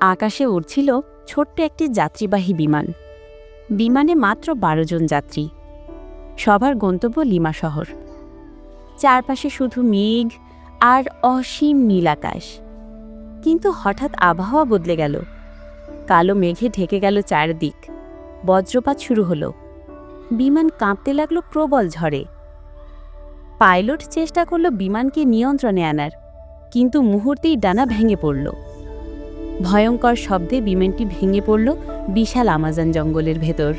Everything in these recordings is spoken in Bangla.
আকাশে উড়ছিল ছোট্ট একটি যাত্রীবাহী বিমান। বিমানে মাত্র বারো জন যাত্রী। সবার গন্তব্য লিমা শহর। চারপাশে শুধু মেঘ আর অসীম নীল আকাশ। কিন্তু হঠাৎ আবহাওয়া বদলে গেল। কালো মেঘে ঢেকে গেল চারদিক। বজ্রপাত শুরু হলো। বিমান কাঁপতে লাগল প্রবল ঝড়ে। পাইলট চেষ্টা করল বিমানকে নিয়ন্ত্রণে আনার, কিন্তু মুহূর্তেই ডানা ভেঙে পড়ল। ভয়ঙ্কর শব্দে বিমানটি ভেঙে পড়ল বিশাল আমাজন জঙ্গলের ভেতর।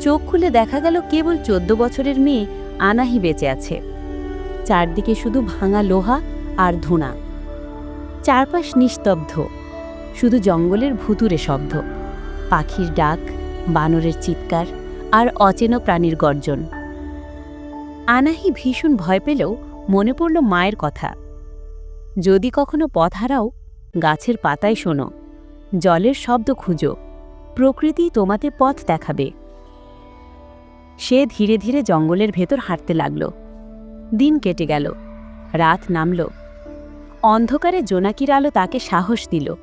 চোখ খুলে দেখা গেল কেবল চোদ্দ বছরের মেয়ে আনাহি বেঁচে আছে। চারদিকে শুধু ভাঙা লোহা আর ধোঁয়া চারপাশ নিস্তব্ধ। শুধু জঙ্গলের ভুতুরে শব্দ। পাখির ডাক, বানরের চিৎকার আর অচেনা প্রাণীর গর্জন। আনাহি ভীষণ ভয় পেলেও মনে পড়ল মায়ের কথা। যদি কখনো পথ হারাও গাছের পাতায় শোনো। জলের শব্দ খুঁজো। প্রকৃতি তোমাতে পথ দেখাবে। সে ধীরে ধীরে জঙ্গলের ভেতর হাঁটতে লাগল। দিন কেটে গেল। রাত নামল। অন্ধকারে জোনাকির আলো তাকে সাহস দিল।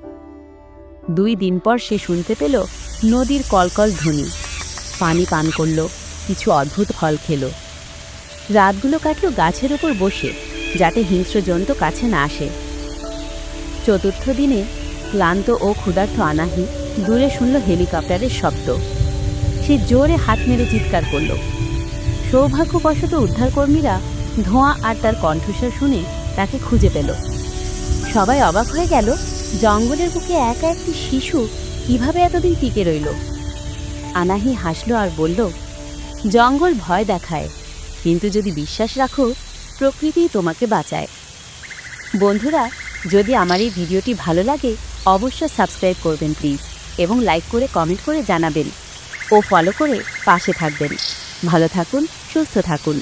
দুই দিন পর সে শুনতে পেল নদীর কলকল ধ্বনি। পানি পান করল, কিছু অদ্ভুত ফল খেল। রাতগুলো কাটল গাছের ওপর বসে, যাতে হিংস্র জন্তু কাছে না আসে। চতুর্থ দিনে ক্লান্ত ও ক্ষুধার্ত আনাহি দূরে শুনল হেলিকপ্টারের শব্দ। সে জোরে হাত মেরে চিৎকার করল। সৌভাগ্যবশত উদ্ধারকর্মীরা ধোঁয়া আর তার কণ্ঠস্বর শুনে তাকে খুঁজে পেল। সবাই অবাক হয়ে গেল, জঙ্গলের বুকে একা একটি শিশু কীভাবে এতদিন টিকে রইল। আনাহি হাসলো আর বলল, জঙ্গল ভয় দেখায়, কিন্তু যদি বিশ্বাস রাখো প্রকৃতি তোমাকে বাঁচায়। বন্ধুরা যদি আমার এই ভিডিওটি ভালো লাগে, অবশ্যই সাবস্ক্রাইব করবেন প্লিজ এবং লাইক করে কমেন্ট করে জানাবেন। ও ফলো করে পাশে থাকবেন। ভালো থাকুন, সুস্থ থাকুন।